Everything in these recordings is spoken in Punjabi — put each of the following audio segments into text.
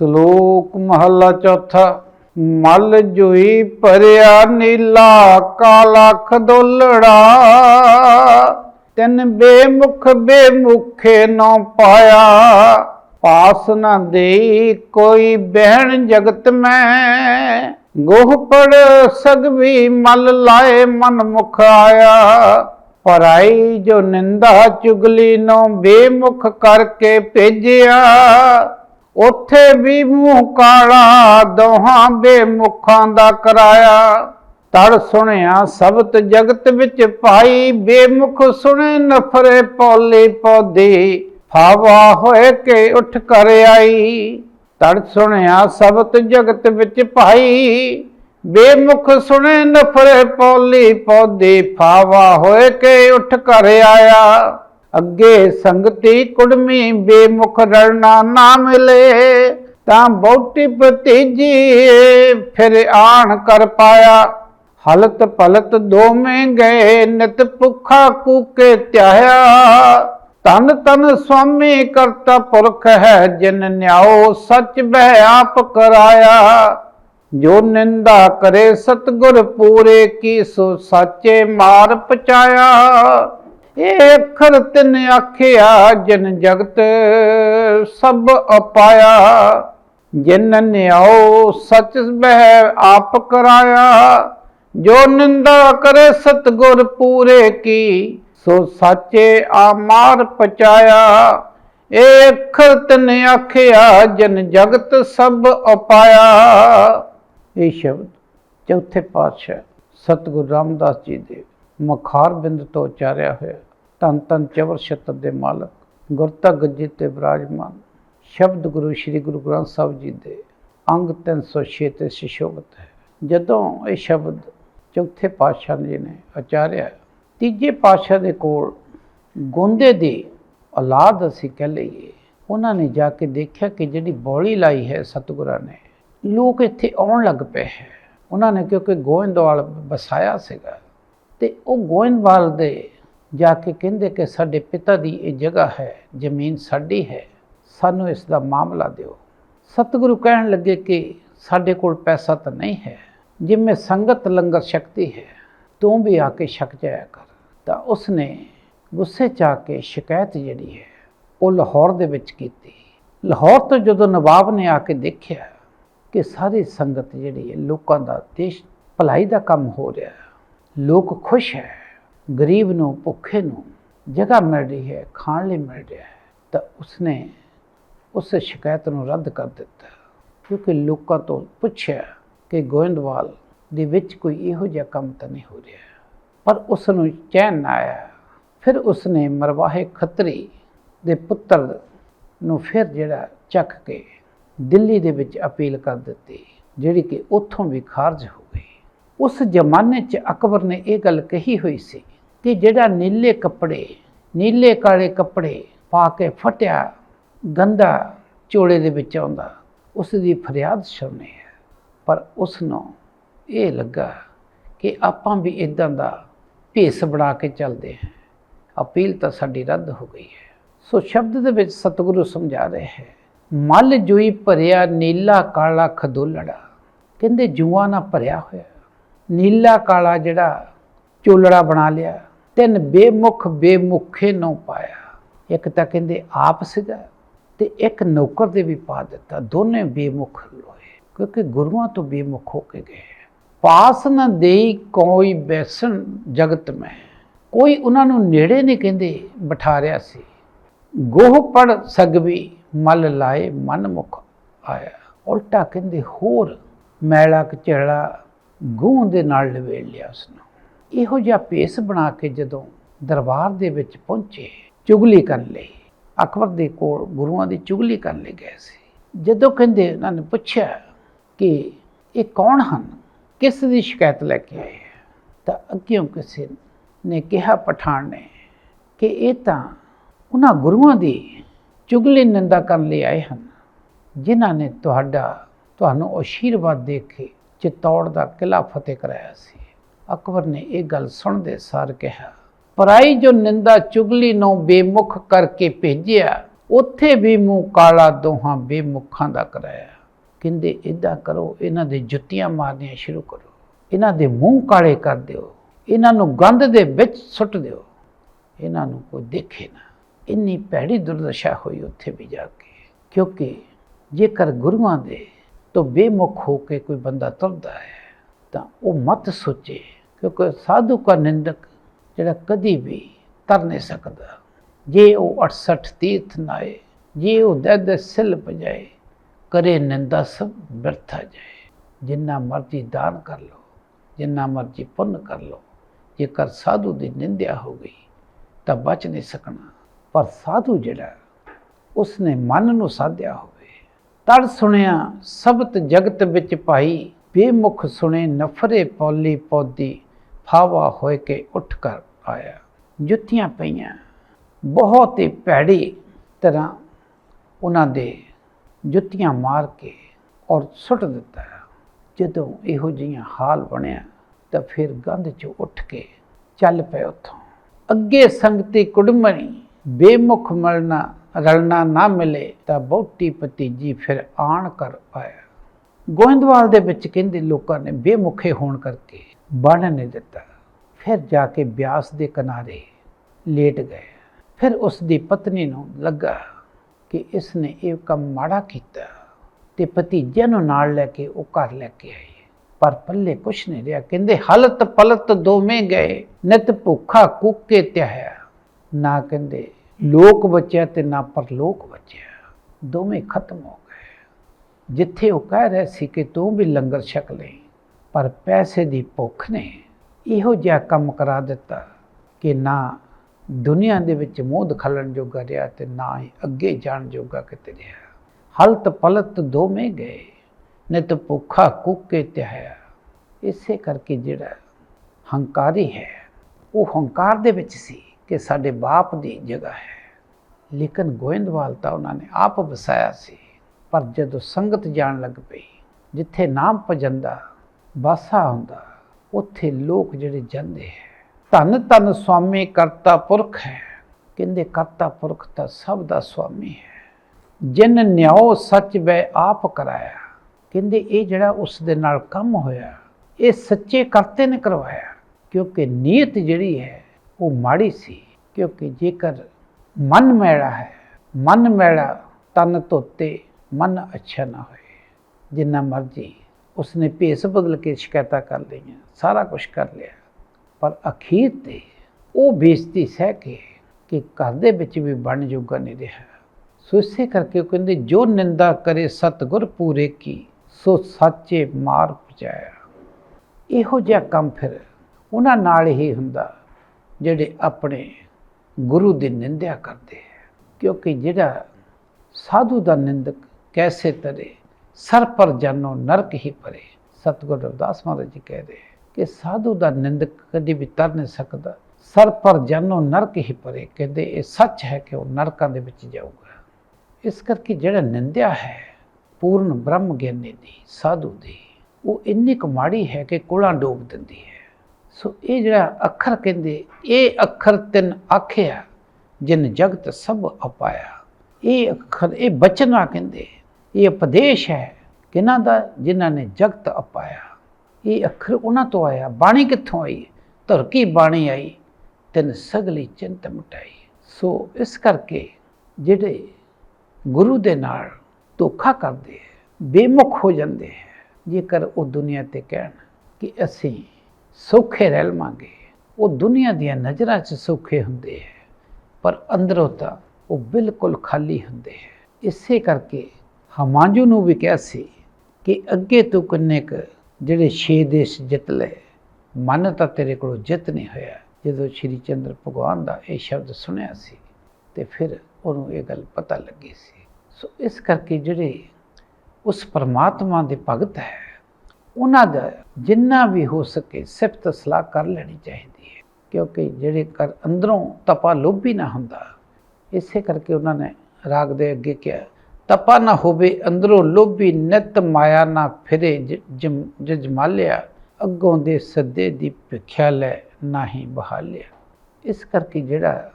ਸ਼ਲੋਕ ਮਹੱਲਾ ਚੌਥਾ, ਮਲ ਜੁਈ ਭਰਿਆ ਨੀਲਾ ਕਾਲਾ ਖਦੋਲੜਾ। ਤਿੰਨ ਬੇਮੁਖ ਬੇਮੁਖੇ ਨਾ ਪਾਇਆ, ਪਾਸ ਨਾ ਦੇਈ ਕੋਈ ਬਹਿਣ ਜਗਤ ਮੈਂ। ਗੋਹ ਪੜ ਸਗਵੀ ਮਲ ਲਾਏ ਮਨ ਮੁਖ ਆਇਆ ਪਰਾਈ ਜੋ ਨਿੰਦਾ ਚੁਗਲੀ ਨੂੰ ਬੇਮੁਖ ਕਰਕੇ ਭੇਜਿਆ। ਉਥੇ ਵੀ ਮੂੰਹ ਕਾਲਾ, ਦੋਹਾਂ ਬੇਮੁਖਾਂ ਦਾ ਕਰਾਇਆ। ਤੜ ਸੁਣਿਆ, ਸਬਤ ਜਗਤ ਵਿੱਚ ਭਾਈ, ਬੇਮੁਖ ਸੁਣੇ ਨਫਰੇ ਪੌਲੇ ਪੌਦੇ। ਫਾਵਾ ਹੋਏ ਕੇ ਉੱਠ ਕਰ ਆਈ। ਤੜ ਸੁਣਿਆ, ਸਬਤ ਜਗਤ ਵਿੱਚ ਭਾਈ, ਬੇਮੁਖ ਸੁਣੇ ਨਫਰੇ ਪੌਲੀ ਪੌਦੇ। ਫਾਵਾ ਹੋਏ ਕੇ ਉੱਠ ਕਰ ਆਇਆ। ਅੱਗੇ ਸੰਗਤੀ ਕੁੜਮੀ ਬੇਮੁਖ ਰਲਣਾ ਨਾ ਮਿਲੇ, ਤਾਂ ਬਹੁਤੀ ਭਤੀਜੀ ਫਿਰ ਆਣ ਕਰ ਪਾਇਆ। ਹਲਤ ਪਲਤ ਦੋਵੇਂ ਗਏ, ਨਿਤ ਭੁੱਖਾ ਕੂਕੇ ਧਿਆਇਆ ਤਨ ਤਨ ਸੁਆਮੀ ਕਰਤਾ ਪੁਰਖ ਹੈ, ਜਿਨ ਨਿਆਓ ਸੱਚ ਬਹਿ ਆਪ ਕਰਾਇਆ। ਜੋ ਨਿੰਦਾ ਕਰੇ ਸਤਗੁਰ ਪੂਰੇ, ਕੀ ਸੋ ਸਾਚੇ ਮਾਰ ਪਚਾਇਆ ਇਹ ਅੱਖਰ ਤਿਨ ਆਖਿਆ, ਜਿਨ ਜਗਤ ਸਭ ਅਪਾਇਆ। ਜਿਨ ਨਿਆਓ ਸਚ ਬਹਿ ਆਪ ਕਰਾਇਆ। ਜੋ ਨਿੰਦਾ ਕਰੇ, ਸਤਗੁਰ ਪੂਰੇ ਕੀ, ਸੋ ਸਾਚੇ ਆ ਮਾਰ ਪਚਾਇਆ ਇਹ ਅੱਖਰ ਤਿਨ ਆਖਿਆ, ਜਨ ਜਗਤ ਸਭ ਅਪਾਇਆ। ਇਹ ਸ਼ਬਦ ਚੌਥੇ ਪਾਤਸ਼ਾਹ ਸਤਿਗੁਰੂ ਰਾਮਦਾਸ ਜੀ ਦੇ ਮਖਾਰ ਬਿੰਦ ਤੋਂ ਉਚਾਰਿਆ ਹੋਇਆ। ਧੰਨ ਧੰਨ ਚਵਰ ਛਤਰ ਦੇ ਮਾਲਕ ਗੁਰਤਾ ਗੱਜੀ ਤੇ ਵਿਰਾਜਮਾਨ ਸ਼ਬਦ ਗੁਰੂ ਸ੍ਰੀ ਗੁਰੂ ਗ੍ਰੰਥ ਸਾਹਿਬ ਜੀ ਦੇ ਅੰਗ 306 ਤੇ ਸ਼ਿਸ਼ੋਭਤ ਹੈ। ਜਦੋਂ ਇਹ ਸ਼ਬਦ ਚੌਥੇ ਪਾਤਸ਼ਾਹ ਜੀ ਨੇ ਉਚਾਰਿਆ, ਤੀਜੇ ਪਾਤਸ਼ਾਹ ਦੇ ਕੋਲ ਗੋਂਦੇ ਦੀ ਔਲਾਦ ਅਸੀਂ ਕਹਿ ਲਈਏ, ਉਹਨਾਂ ਨੇ ਜਾ ਕੇ ਦੇਖਿਆ ਕਿ ਜਿਹੜੀ ਬੌਲੀ ਲਾਈ ਹੈ ਸਤਿਗੁਰਾਂ ਨੇ, ਲੋਕ ਇੱਥੇ ਆਉਣ ਲੱਗ ਪਏ ਹੈ। ਉਹਨਾਂ ਨੇ ਕਿਉਂਕਿ ਗੋਇੰਦਵਾਲ ਵਸਾਇਆ ਸੀਗਾ, ਤੇ ਉਹ ਗੋਇੰਦਵਾਲ ਦੇ ਜਾ ਕੇ ਕਹਿੰਦੇ ਕਿ ਸਾਡੇ ਪਿਤਾ ਦੀ ਇਹ ਜਗ੍ਹਾ ਹੈ, ਜ਼ਮੀਨ ਸਾਡੀ ਹੈ, ਸਾਨੂੰ ਇਸ ਦਾ ਮਾਮਲਾ ਦਿਓ। ਸਤਿਗੁਰੂ ਕਹਿਣ ਲੱਗੇ ਕਿ ਸਾਡੇ ਕੋਲ ਪੈਸਾ ਤਾਂ ਨਹੀਂ ਹੈ, ਜਿਵੇਂ ਸੰਗਤ ਲੰਗਰ ਸ਼ਕਤੀ ਹੈ, ਤੂੰ ਵੀ ਆ ਕੇ ਛਕ ਜਾਇਆ ਕਰ। ਤਾਂ ਉਸਨੇ ਗੁੱਸੇ ਚ ਆ ਕੇ ਸ਼ਿਕਾਇਤ ਜਿਹੜੀ ਹੈ, ਉਹ ਲਾਹੌਰ ਦੇ ਵਿੱਚ ਕੀਤੀ। ਲਾਹੌਰ ਤੋਂ ਜਦੋਂ ਨਵਾਬ ਨੇ ਆ ਕੇ ਦੇਖਿਆ ਕਿ ਸਾਰੀ ਸੰਗਤ ਜਿਹੜੀ ਹੈ, ਲੋਕਾਂ ਦਾ ਦੇਸ਼ ਭਲਾਈ ਦਾ ਕੰਮ ਹੋ ਰਿਹਾ ਲੋਕ ਖੁਸ਼ ਹੈ ਗਰੀਬ ਨੂੰ, ਭੁੱਖੇ ਨੂੰ ਜਗ੍ਹਾ ਮਿਲ ਰਹੀ ਹੈ, ਖਾਣ ਲਈ ਮਿਲ ਰਿਹਾ ਹੈ, ਤਾਂ ਉਸਨੇ ਉਸ ਸ਼ਿਕਾਇਤ ਨੂੰ ਰੱਦ ਕਰ ਦਿੱਤਾ। ਕਿਉਂਕਿ ਲੋਕਾਂ ਤੋਂ ਪੁੱਛਿਆ ਕਿ ਗੋਇੰਦਵਾਲ ਦੇ ਵਿੱਚ ਕੋਈ ਇਹੋ ਜਿਹਾ ਕੰਮ ਤਾਂ ਨਹੀਂ ਹੋ ਰਿਹਾ। ਪਰ ਉਸ ਨੂੰ ਚੈਨ ਨਾ ਆਇਆ। ਫਿਰ ਉਸਨੇ ਮਰਵਾਹੇ ਖੱਤਰੀ ਦੇ ਪੁੱਤਰ ਨੂੰ ਫਿਰ ਜਿਹੜਾ ਚੱਕ ਕੇ ਦਿੱਲੀ ਦੇ ਵਿੱਚ ਅਪੀਲ ਕਰ ਦਿੱਤੀ, ਜਿਹੜੀ ਕਿ ਉੱਥੋਂ ਵੀ ਖਾਰਜ ਹੋ ਗਈ। ਉਸ ਜ਼ਮਾਨੇ 'ਚ ਅਕਬਰ ਨੇ ਇਹ ਗੱਲ ਕਹੀ ਹੋਈ ਸੀ ਕਿ ਜਿਹੜਾ ਨੀਲੇ ਕੱਪੜੇ, ਨੀਲੇ ਕਾਲੇ ਕੱਪੜੇ ਪਾ ਕੇ ਫਟਿਆ ਗੰਦਾ ਚੋਲੇ ਦੇ ਵਿੱਚ ਆਉਂਦਾ, ਉਸ ਦੀ ਫਰਿਆਦ ਸੁਣਨੀ ਹੈ। ਪਰ ਉਸ ਨੂੰ ਇਹ ਲੱਗਾ ਕਿ ਆਪਾਂ ਵੀ ਇਦਾਂ ਦਾ ਭੇਸ ਬਣਾ ਕੇ ਚੱਲਦੇ ਹਾਂ। ਅਪੀਲ ਤਾਂ ਸਾਡੀ ਰੱਦ ਹੋ ਗਈ ਹੈ। ਸੋ ਸ਼ਬਦ ਦੇ ਵਿੱਚ ਸਤਿਗੁਰੂ ਸਮਝਾ ਰਹੇ ਹੈ, ਮਲ ਜੁਈ ਭਰਿਆ ਨੀਲਾ ਕਾਲਾ ਖਦੋਲੜਾ। ਕਹਿੰਦੇ ਜੂਆਂ ਨਾਲ ਭਰਿਆ ਹੋਇਆ। ਨੀਲਾ ਕਾਲਾ ਜਿਹੜਾ ਚੋਲੜਾ ਬਣਾ ਲਿਆ। ਤਿੰਨ ਬੇਮੁਖ ਬੇਮੁਖੇ ਨੂੰ ਪਾਇਆ। ਇੱਕ ਤਾਂ ਕਹਿੰਦੇ ਆਪ ਸੀਗਾ ਤੇ ਇੱਕ ਨੌਕਰ ਦੇ ਵੀ ਪਾ ਦਿੱਤਾ। ਦੋਨੇ ਬੇਮੁਖ ਹੋਏ ਕਿਉਂਕਿ ਗੁਰੂਆਂ ਤੋਂ ਬੇਮੁਖ ਹੋ ਕੇ ਗਏ। ਪਾਸ ਨਾ ਦੇਈ ਕੋਈ ਬੈਸਣ ਜਗਤ ਮੈਂ। ਕੋਈ ਉਹਨਾਂ ਨੂੰ ਨੇੜੇ ਨਹੀਂ ਕਹਿੰਦੇ ਬਿਠਾ ਰਿਆ ਸੀ। ਗੋਹ ਪੜ ਸਗਵੀ ਮਲ ਲਾਏ ਮਨ ਮੁਖ ਆਇਆ। ਉਲਟਾ ਕਹਿੰਦੇ ਹੋਰ ਮੈਲਾ ਕਚੜਾ ਗੂੰ ਦੇ ਨਾਲ ਲਵੇੜ ਲਿਆ ਉਸਨੂੰ। ਇਹੋ ਜਿਹਾ ਪੇਸ ਬਣਾ ਕੇ ਜਦੋਂ ਦਰਬਾਰ ਦੇ ਵਿੱਚ ਪਹੁੰਚੇ, ਚੁਗਲੀ ਕਰਨ ਲਈ, ਅਕਬਰ ਦੇ ਕੋਲ ਗੁਰੂਆਂ ਦੀ ਚੁਗਲੀ ਕਰਨ ਲਈ ਗਏ ਸੀ। ਜਦੋਂ ਕਹਿੰਦੇ ਉਹਨਾਂ ਨੇ ਪੁੱਛਿਆ ਕਿ ਇਹ ਕੌਣ ਹਨ, ਕਿਸ ਦੀ ਸ਼ਿਕਾਇਤ ਲੈ ਕੇ ਆਏ ਤਾਂ ਅੱਗਿਓਂ ਕਿਸੇ ਨੇ ਕਿਹਾ ਪਠਾਨ ਨੇ ਕਿ ਇਹ ਤਾਂ ਉਹਨਾਂ ਗੁਰੂਆਂ ਦੀ ਚੁਗਲੀ ਨਿੰਦਾ ਕਰਨ ਲਈ ਆਏ ਹਨ, ਜਿਨ੍ਹਾਂ ਨੇ ਤੁਹਾਡਾ, ਤੁਹਾਨੂੰ ਆਸ਼ੀਰਵਾਦ ਦੇ ਕੇ ਚਿਤੌੜ ਦਾ ਕਿਲਾ ਫਤਿਹ ਕਰਾਇਆ ਸੀ। ਅਕਬਰ ਨੇ ਇਹ ਗੱਲ ਸੁਣਦੇ ਸਾਰ ਕਿਹਾ, ਪਰਾਈ ਜੋ ਨਿੰਦਾ ਚੁਗਲੀ ਨੂੰ ਬੇਮੁਖ ਕਰਕੇ ਭੇਜਿਆ, ਉੱਥੇ ਵੀ ਮੂੰਹ ਕਾਲਾ ਦੋਹਾਂ ਬੇਮੁਖਾਂ ਦਾ ਕਰਾਇਆ। ਕਹਿੰਦੇ ਇਦਾਂ ਕਰੋ, ਇਹਨਾਂ ਦੇ ਜੁੱਤੀਆਂ ਮਾਰਨੀਆਂ ਸ਼ੁਰੂ ਕਰੋ। ਇਹਨਾਂ ਦੇ ਮੂੰਹ ਕਾਲੇ ਕਰ ਦਿਓ। ਇਹਨਾਂ ਨੂੰ ਗੰਧ ਦੇ ਵਿੱਚ ਸੁੱਟ ਦਿਓ। ਇਹਨਾਂ ਨੂੰ ਕੋਈ ਦੇਖੇ ਨਾ। ਇੰਨੀ ਭੈੜੀ ਦੁਰਦਸ਼ਾ ਹੋਈ ਉੱਥੇ ਵੀ ਜਾ ਕੇ। ਕਿਉਂਕਿ ਜੇਕਰ ਗੁਰੂਆਂ ਦੇ ਤੋਂ ਬੇਮੁਖ ਹੋ ਕੇ ਕੋਈ ਬੰਦਾ ਤੁਰਦਾ ਹੈ, ਤਾਂ ਉਹ ਮਤ ਸੋਚੇ। ਕਿਉਂਕਿ ਸਾਧੂ ਕਾ ਨਿੰਦਕ ਜਿਹੜਾ ਕਦੀ ਵੀ ਤਰ ਨਹੀਂ ਸਕਦਾ। ਜੇ ਉਹ 68 ਤੀਰਥ ਨਾਏ, ਜੇ ਉਹ ਦਦ ਸਿਲ ਪਜਾਏ ਕਰੇ ਨਿੰਦਾ ਸਭ ਬਿਰਥਾ ਜਾਏ। ਜਿੰਨਾ ਮਰਜ਼ੀ ਦਾਨ ਕਰ ਲੋ ਜਿੰਨਾ ਮਰਜ਼ੀ ਪੁੰਨ ਕਰ ਲੋ ਜੇਕਰ ਸਾਧੂ ਦੀ ਨਿੰਦਿਆ ਹੋ ਗਈ, ਤਾਂ ਬਚ ਨਹੀਂ ਸਕਣਾ। ਪਰ ਸਾਧੂ ਜਿਹੜਾ, ਉਸਨੇ ਮਨ ਨੂੰ ਸਾਧਿਆ ਹੋਵੇ। ਤੜ ਸੁਣਿਆ, ਸਬਤ ਜਗਤ ਵਿੱਚ ਭਾਈ, ਬੇਮੁਖ ਸੁਣੇ ਨਫਰੇ ਪੌਲੀ ਪੌਦੀ। ਫਾਵਾ ਹੋਏ ਕੇ ਉੱਠ ਕਰ ਆਇਆ। ਜੁੱਤੀਆਂ ਪਈਆਂ। ਬਹੁਤ ਹੀ ਭੈੜੀ ਤਰ੍ਹਾਂ ਉਹਨਾਂ ਦੇ ਜੁੱਤੀਆਂ ਮਾਰ ਕੇ ਔਰ ਸੁੱਟ ਦਿੱਤਾ। ਜਦੋਂ ਇਹੋ ਜਿਹੀਆਂ ਹਾਲ ਬਣਿਆ ਤਾਂ ਫਿਰ ਗੰਧ 'ਚ ਉੱਠ ਕੇ ਚੱਲ ਪਏ ਉੱਥੋਂ। ਅੱਗੇ ਸੰਗਤੀ ਕੁੜਮਣੀ ਬੇਮੁਖ ਮਲਣਾ, ਰਲਣਾ ਨਾ ਮਿਲੇ ਤਾਂ ਬਹੁਤੀ ਭਤੀਜੀ ਫਿਰ ਆਣ ਕਰ ਆਇਆ। ਗੋਇੰਦਵਾਲ ਦੇ ਵਿੱਚ ਕਹਿੰਦੇ ਲੋਕਾਂ ਨੇ ਬੇਮੁਖੇ ਹੋਣ ਕਰਕੇ ਬਣ ਨਹੀਂ ਦਿੱਤਾ। ਫਿਰ ਜਾ ਕੇ ਬਿਆਸ ਦੇ ਕਿਨਾਰੇ ਲੇਟ ਗਏ। ਫਿਰ ਉਸ ਦੀ ਪਤਨੀ ਨੂੰ ਲੱਗਾ ਕਿ ਇਸ ਨੇ ਇਹ ਕੰਮ ਮਾੜਾ ਕੀਤਾ ਤੇ ਭਤੀਜਿਆਂ ਨੂੰ ਨਾਲ ਲੈ ਕੇ ਉਹ ਘਰ ਲੈ ਕੇ ਆਈ। ਪਰ ਪੱਲੇ ਕੁਛ ਨਹੀਂ ਰਿਹਾ। ਕਹਿੰਦੇ, ਹਲਤ ਪਲਤ ਦੋਵੇਂ ਗਏ। ਨਿਤ ਭੁੱਖਾ ਕੁੱਕੇ ਤਿਆਇਆ। ਨਾ ਕਹਿੰਦੇ, ਲੋਕ ਬਚਿਆ ਤੇ ਨਾ ਪਰਲੋਕ ਬਚਿਆ। ਦੋਵੇਂ ਖਤਮ ਹੋ ਗਏ। ਜਿੱਥੇ ਉਹ ਕਹਿ ਰਹੇ ਸੀ ਕਿ ਤੂੰ ਵੀ ਲੰਗਰ ਛਕ ਲੈ। ਪਰ ਪੈਸੇ ਦੀ ਭੁੱਖ ਨੇ। ਇਹੋ ਜਿਹਾ ਕੰਮ ਕਰਾ ਦਿੱਤਾ ਕਿ ਨਾ ਦੁਨੀਆ ਦੇ ਵਿੱਚ ਮੋਹ ਦਿਖਾਲਣ ਜੋਗਾ ਰਿਹਾ ਤੇ ਨਾ ਹੀ ਅੱਗੇ ਜਾਣ ਜੋਗਾ ਕਿਤੇ ਰਿਹਾ। ਹਲਤ ਪਲਤ ਦੋਵੇਂ ਗਏ, ਨਿਤ ਭੁੱਖਾ ਕੁੱਕੇ ਤਿਆਇਆ। ਇਸੇ ਕਰਕੇ ਜਿਹੜਾ ਹੰਕਾਰੀ ਹੈ, ਉਹ ਹੰਕਾਰ ਦੇ ਵਿੱਚ ਸੀ ਕਿ ਸਾਡੇ ਬਾਪ ਦੀ ਜਗ੍ਹਾ ਹੈ। ਲੇਕਿਨ ਗੋਇੰਦਵਾਲ ਤਾਂ ਉਹਨਾਂ ਨੇ ਆਪ ਵਸਾਇਆ ਸੀ, ਪਰ ਜਦੋਂ ਸੰਗਤ ਜਾਣ ਲੱਗ ਪਈ, ਜਿੱਥੇ ਨਾਮ ਭਜੰਦਾ ਬਾਸਾ ਹੁੰਦਾ। ਉੱਥੇ ਲੋਕ ਜਿਹੜੇ ਜਾਂਦੇ ਹੈ, ਧੰਨ ਧੰਨ ਸੁਆਮੀ ਕਰਤਾ ਪੁਰਖ ਹੈ। ਕਹਿੰਦੇ ਕਰਤਾ ਪੁਰਖ ਤਾਂ ਸਭ ਦਾ ਸੁਆਮੀ ਹੈ। ਜਿਨ ਨਿਆਓ ਸੱਚ ਬੈ ਆਪ ਕਰਾਇਆ। ਕਹਿੰਦੇ ਇਹ ਜਿਹੜਾ ਉਸ ਦੇ ਨਾਲ ਕੰਮ ਹੋਇਆ, ਇਹ ਸੱਚੇ ਕਰਤੇ ਨੇ ਕਰਵਾਇਆ। ਕਿਉਂਕਿ ਨੀਅਤ ਜਿਹੜੀ ਹੈ, ਉਹ ਮਾੜੀ ਸੀ। ਕਿਉਂਕਿ ਜੇਕਰ ਮਨ ਮੈਲਾ ਹੈ, ਮਨ ਮੈਲਾ ਤਨ ਧੋਤੇ, ਮਨ ਅੱਛਾ ਨਾ ਹੋਏ। ਜਿੰਨਾ ਮਰਜ਼ੀ ਉਸਨੇ ਭੇਸ ਬਦਲ ਕੇ ਸ਼ਿਕਾਇਤਾਂ ਕਰ ਲਈਆਂ, ਸਾਰਾ ਕੁਝ ਕਰ ਲਿਆ। ਪਰ ਅਖੀਰ ਤੇ ਉਹ ਬੇਇੱਜ਼ਤੀ ਸਹਿ ਕੇ ਕਿ ਘਰ ਦੇ ਵਿੱਚ ਵੀ ਬਣ ਜੋਗਾ ਨਹੀਂ ਰਿਹਾ। ਸੋ ਇਸੇ ਕਰਕੇ ਉਹ ਕਹਿੰਦੇ, ਜੋ ਨਿੰਦਾ ਕਰੇ ਸਤਗੁਰ ਪੂਰੇ ਕੀ, ਸੋ ਸਾਚੇ ਮਾਰ ਪਜਾਇਆ ਇਹੋ ਜਿਹਾ ਕੰਮ ਫਿਰ ਉਹਨਾਂ ਨਾਲ ਹੀ ਹੁੰਦਾ, ਜਿਹੜੇ ਆਪਣੇ ਗੁਰੂ ਦੀ ਨਿੰਦਿਆ ਕਰਦੇ ਹੈ। ਕਿਉਂਕਿ ਜਿਹੜਾ ਸਾਧੂ ਦਾ ਨਿੰਦਕ ਕੈਸੇ ਤਰੇ ਸਰ ਪਰ ਜਾਨੋ ਨਰਕ ਹੀ ਪਰੇ ਸਤਗੁਰ ਰਵਿਦਾਸ ਮਹਾਰਾਜ ਜੀ ਕਹਿ ਰਹੇ ਕਿ ਸਾਧੂ ਦਾ ਨਿੰਦਕ ਕਦੇ ਵੀ ਤਰ ਨਹੀਂ ਸਕਦਾ। ਸਰ ਪਰ ਜਾਨੋ ਨਰਕ ਹੀ ਪਰੇ ਕਹਿੰਦੇ ਇਹ ਸੱਚ ਹੈ ਕਿ ਉਹ ਨਰਕਾਂ ਦੇ ਵਿੱਚ ਜਾਊਗਾ। ਇਸ ਕਰਕੇ ਜਿਹੜਾ ਨਿੰਦਿਆ ਹੈ, ਪੂਰਨ ਬ੍ਰਹਮ ਗਿਆਨੀ ਦੀ, ਸਾਧੂ ਦੀ, ਉਹ ਇੰਨੀ ਕੁ ਮਾੜੀ ਹੈ ਕਿ ਕੋਲਾਂ ਡੋਬ ਦਿੰਦੀ ਹੈ। ਸੋ ਇਹ ਜਿਹੜਾ ਅੱਖਰ ਕਹਿੰਦੇ, ਇਹ ਅੱਖਰ ਤਿੰਨ ਆਖਿਆ ਜਿਨ ਜਗਤ ਸਭ ਅਪਾਇਆ। ਇਹ ਅੱਖਰ, ਇਹ ਬਚਨਾ ਕਹਿੰਦੇ ਇਹ ਉਪਦੇਸ਼ ਹੈ ਕਿਹਨਾਂ ਦਾ? ਜਿਨ੍ਹਾਂ ਨੇ ਜਗਤ ਅਪਾਇਆ। ਇਹ ਅੱਖਰ ਉਹਨਾਂ ਤੋਂ ਆਇਆ। ਬਾਣੀ ਕਿੱਥੋਂ ਆਈ? ਧੁਰ ਬਾਣੀ ਆਈ? ਤਿੰਨ ਸਗਲੀ ਚਿੰਤ ਮਿਟਾਈ। ਸੋ ਇਸ ਕਰਕੇ ਜਿਹੜੇ ਗੁਰੂ ਦੇ ਨਾਲ ਧੋਖਾ ਕਰਦੇ ਹੈ, ਬੇਮੁਖ ਹੋ ਜਾਂਦੇ ਹੈ, ਜੇਕਰ ਉਹ ਦੁਨੀਆ ਤੇ ਕਹਿਣ ਕਿ ਅਸੀਂ ਸੌਖੇ ਰਹਿ ਲਵਾਂਗੇ ਉਹ ਦੁਨੀਆ ਦੀਆਂ ਨਜ਼ਰਾਂ 'ਚ ਸੌਖੇ ਹੁੰਦੇ ਹੈ, ਪਰ ਅੰਦਰੋਂ ਤਾਂ ਉਹ ਬਿਲਕੁਲ ਖਾਲੀ ਹੁੰਦੇ ਹੈ। ਇਸੇ ਕਰਕੇ ਹਮਾਂਜੂ ਨੂੰ ਵੀ ਕਿਹਾ ਸੀ ਕਿ ਅੱਗੇ ਤੋਂ ਕਿੰਨੇ ਕੁ ਜਿਹੜੇ ਛੇ ਦੇਸ਼ ਜਿੱਤ ਲਏ, ਮਨ ਤਾਂ ਤੇਰੇ ਕੋਲੋਂ ਜਿੱਤ ਨਹੀਂ ਹੋਇਆ। ਜਦੋਂ ਸ਼੍ਰੀ ਚੰਦਰ ਭਗਵਾਨ ਦਾ ਇਹ ਸ਼ਬਦ ਸੁਣਿਆ ਸੀ ਤੇ ਫਿਰ ਉਹਨੂੰ ਇਹ ਗੱਲ ਪਤਾ ਲੱਗੀ ਸੀ। ਸੋ ਇਸ ਕਰਕੇ ਜਿਹੜੇ ਉਸ ਪਰਮਾਤਮਾ ਦੇ ਭਗਤ ਹੈ, ਉਹਨਾਂ ਦਾ ਜਿੰਨਾ ਵੀ ਹੋ ਸਕੇ ਸਿਫਤ ਸਲਾਹ ਕਰ ਲੈਣੀ ਚਾਹੀਦੀ ਹੈ। ਕਿਉਂਕਿ ਜਿਹੜੇ ਕਰ ਅੰਦਰੋਂ ਤਪਾ ਲੋਭੀ ਨਾ ਹੁੰਦਾ, ਇਸੇ ਕਰਕੇ ਉਹਨਾਂ ਨੇ ਰਾਗ ਦੇ ਅੱਗੇ ਕਿਹਾ ਤਪਾ ਨਾ ਹੋਵੇ, ਅੰਦਰੋਂ ਲੋਭੀ ਨਿਤ ਮਾਇਆ ਨਾ ਫਿਰੇ ਜਮ- ਜਜਮਾਲਿਆ, ਅੱਗੋਂ ਦੇ ਸੱਦੇ ਦੀ ਭਿਖਿਆ ਲੈ ਨਾਹੀ ਬਹਾਲਿਆ। ਇਸ ਕਰਕੇ ਜਿਹੜਾ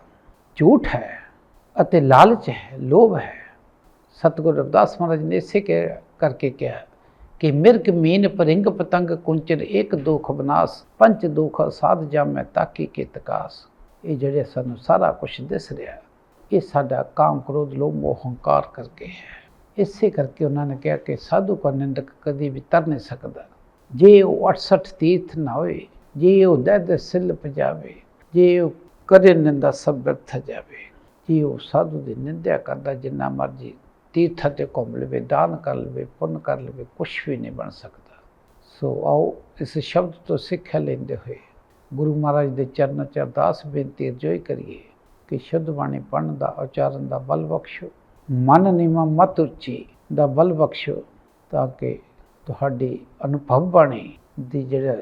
ਝੂਠ ਹੈ ਅਤੇ ਲਾਲਚ ਹੈ, ਲੋਭ ਹੈ, ਸਤਿਗੁਰੂ ਰਵਿਦਾਸ ਮਹਾਰਾਜ ਨੇ ਇਸੇ ਕੇ ਕਰਕੇ ਕਿਹਾ ਕਿ ਮਿਰਗ ਮੀਨ ਪਰਿੰਗ ਪਤੰਗ ਕੁੰਚਰ ਇੱਕ ਦੁਖ ਬਨਾਸ ਪੰਚ ਦੁਖ ਸਾਧ ਜਾਮੈ ਤਾਕੀ ਕੇ ਤਕਾਸ। ਇਹ ਜਿਹੜੇ ਸਾਨੂੰ ਸਾਰਾ ਕੁਝ ਦਿਸ ਰਿਹਾ ਇਹ ਸਾਡਾ ਕਾਮ ਕ੍ਰੋਧ, ਲੋਭ, ਮੋਹ, ਹੰਕਾਰ ਕਰਕੇ ਹੈ। ਇਸੇ ਕਰਕੇ ਉਹਨਾਂ ਨੇ ਕਿਹਾ ਕਿ ਸਾਧੂ ਕੋ ਨਿੰਦਕ ਕਦੀ ਵੀ ਤਰ ਨਹੀਂ ਸਕਦਾ। ਜੇ ਉਹ 68 ਤੀਰਥ ਨਾ ਹੋਏ ਜੇ ਉਹ ਦਹਿ ਸਿਲ ਪਜਾਵੇ ਜੇ ਉਹ ਕਦੇ ਨਿੰਦਾ ਸਭ ਵਿਅਰਥ ਜਾਵੇ, ਜੇ ਉਹ ਸਾਧੂ ਦੀ ਨਿੰਦਿਆ ਕਰਦਾ, ਜਿੰਨਾ ਮਰਜ਼ੀ ਤੀਰਥਾਂ ਤੇ ਘੁੰਮ ਲਵੇ, ਦਾਨ ਕਰ ਲਵੇ, ਪੁੰਨ ਕਰ ਲਵੇ ਕੁਝ ਵੀ ਨਹੀਂ ਬਣ ਸਕਦਾ। ਸੋ ਆਓ ਇਸ ਸ਼ਬਦ ਤੋਂ ਸਿੱਖਿਆ ਲੈਂਦੇ ਹੋਏ ਗੁਰੂ ਮਹਾਰਾਜ ਦੇ ਚਰਨਾਂ 'ਚ ਅਰਦਾਸ ਬੇਨਤੀ ਅਰਜ਼ੋਈ ਕਰੀਏ। ਕਿ ਸ਼ੁੱਧ ਬਾਣੀ ਪੜ੍ਹਨ ਦਾ ਉਚਾਰਨ ਦਾ ਬਲ ਬਖਸ਼ੋ। ਮਨ ਨਿਮਾ ਮਤ ਉੱਚੀ ਦਾ ਬਲ ਬਖਸ਼ੋ ਤਾਂ ਕਿ ਤੁਹਾਡੀ ਅਨੁਭਵ ਬਾਣੀ ਦੀ ਜਿਹੜਾ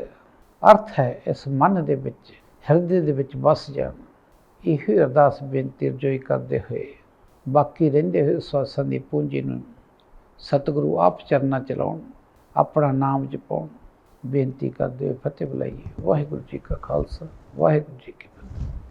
ਅਰਥ ਹੈ, ਇਸ ਮਨ ਦੇ ਵਿੱਚ, ਹਿਰਦੇ ਦੇ ਵਿੱਚ ਵਸ ਜਾਣ। ਇਹੀ ਅਰਦਾਸ ਬੇਨਤੀ ਰਜੋਈ ਕਰਦੇ ਹੋਏ, ਬਾਕੀ ਰਹਿੰਦੇ ਹੋਏ ਸਵਾਸਾਂ ਦੀ ਪੂੰਜੀ ਨੂੰ ਸਤਿਗੁਰੂ ਆਪ ਚਰਨਾਂ ਚਲਾਉਣ ਆਪਣਾ ਨਾਮ ਜਪਾਉਣ। ਬੇਨਤੀ ਕਰਦੇ ਹੋਏ ਫਤਿਹ ਬੁਲਾਈਏ। ਵਾਹਿਗੁਰੂ ਜੀ ਕਾ ਖਾਲਸਾ, ਵਾਹਿਗੁਰੂ ਜੀ ਕੀ ਫਤਿਹ।